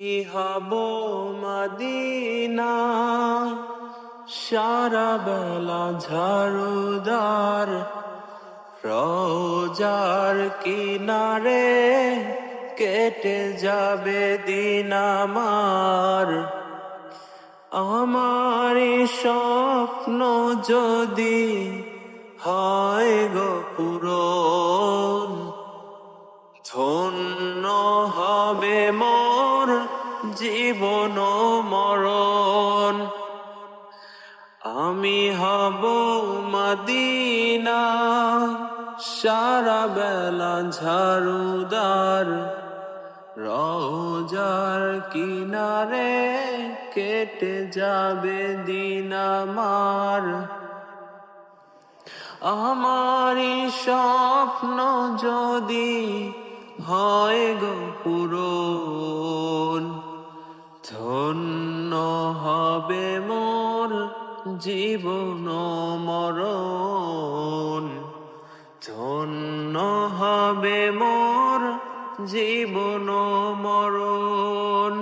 ইহাব Medina, সারা বেলা ঝাড়ুদার, রোজার কিনারে কেটে যাবে দিন আমার। আমার স্বপ্ন যদি হয় গো পূরণ, ধন্য হবে মোর জীবন মরণ। আমি হব মদিনা সারা বেলা ঝাড়ুদার, রোজার কিনারে কেটে যাবে দিন আমার। আমারই স্বপ্ন যদি হয় গো পূরণ ধন্য হবে মোর জীবন মরণ। ধন্য হবে মোর জীবন মরণ।